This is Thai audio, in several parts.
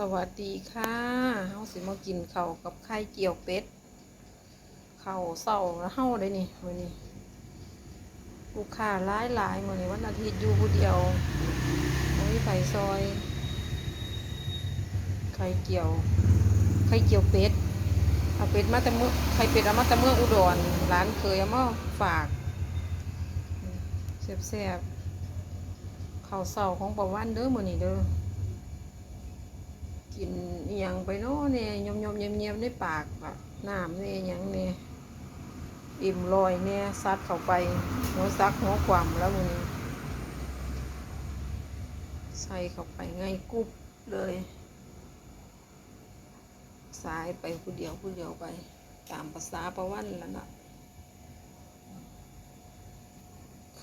สวัสดีค่ะเฮาสิมากินข้าวกับไข่เจียวเป็ดข้าวเศร้าแล้วเฮาได้นี่มื้อนี้ลูกค้าหลายหลายมื้อนี้วันอาทิตย์อยู่ผู้เดียวโอ้ยไข่ซอย ไข่เจียว ไข่เจียวเป็ด เอาเป็ดมาแต่เมื่อไข่เป็ดเอามาแต่เมื่ออุดรร้านเคยเอามาฝากแซ่บๆข้าวเศร้าของประวันเด้อมื้อนี้เด้อ กินอย่างไปเนาะเนี่ยยมยมเงียบเงียบๆในปากอะน้ำเนี่ยยังเนี่ยอิ่มลอยเนี่ยซัดเข้าไปหัวซักหัวกวามแล้วมันใส่เข้าไปไงกุบเลย สายไปผู้เดียวผู้เดียวไป ตามภาษาประวันแล้วนะ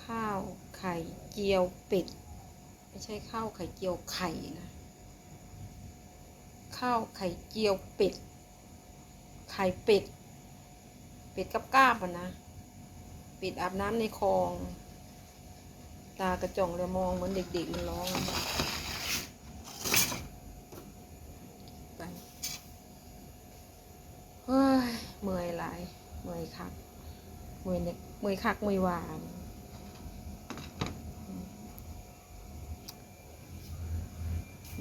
ข้าวไข่เจียวเป็ด ไม่ใช่ข้าวไข่เจียวไข่นะ ข้าวไข่เจียวเป็ด ไข่เป็ด เป็ดกับก้าบอะนะ เป็ดอาบน้ำในคลอง ตากระจ่องเลยมองเหมือนเด็กๆมันร้องไปเฮ้ยเมื่อยหลายเมื่อยคักเมื่อยเนี่ยเมื่อยคักเมื่อยหวาน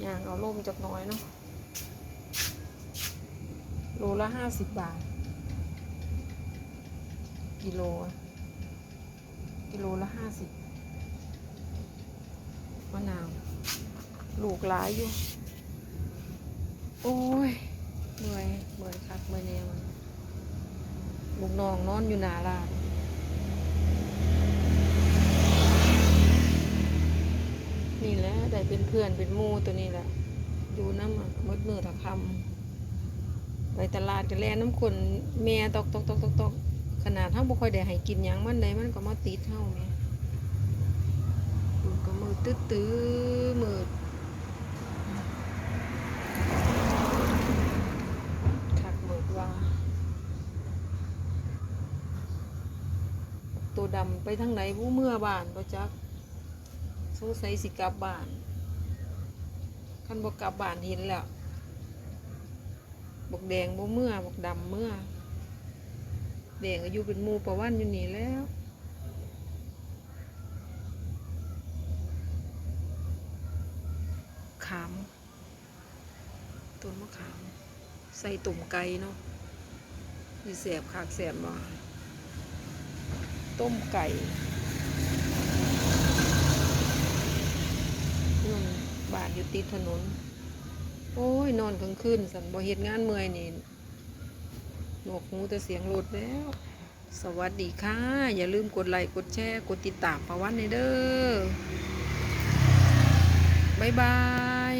อย่างเอาล่มจักน้อยเนาะ โลละห้าสิบบาท กิโล กิโลละห้าสิบมะนาว ลูกหลายอยู่ โอ้ยเมื่อยเมื่อยคักเมื่อยแนวลูกน้องนอนอยู่หนาลานนี่แหละได้เป็นเพื่อนเป็นมูตัวนี้แหละ อยู่น้ำมืดมืดตะคำ ไปตลาดก็แล่น้ำคนแม่ตกตอกตอกตอกตอกขนาดเฮาบ่ค่อยได้ให้กินยังมันใดมันก็มาติดเฮาแม่ดูก็มือตื้อตื้อมืดคักมืดว่าตัวดำไปทางไหนผู้เมื่อบ้านบ่จักสงสัยสิกลับบ้านคันบ่กลับบ้านเห็นแล้ว บกแดงบ่เมื่อบกดำเมื่อแดงอายุเป็นมูประวันอยู่นี่แล้วขามต้นมะขาม ใส่ตุ่มไก่เนาะมีแสบขากแสบบ่ต้มไก่นู่นบาทอยู่ติดถนน โอ้ย นอนกลางคืนสันบ่เหตุงานเมื่อยนี่หนวกหูแต่เสียงลดแล้ว สวัสดีค่ะ อย่าลืมกดไลค์กดแชร์ กดติดตามประวันในเด้อบ๊ายบาย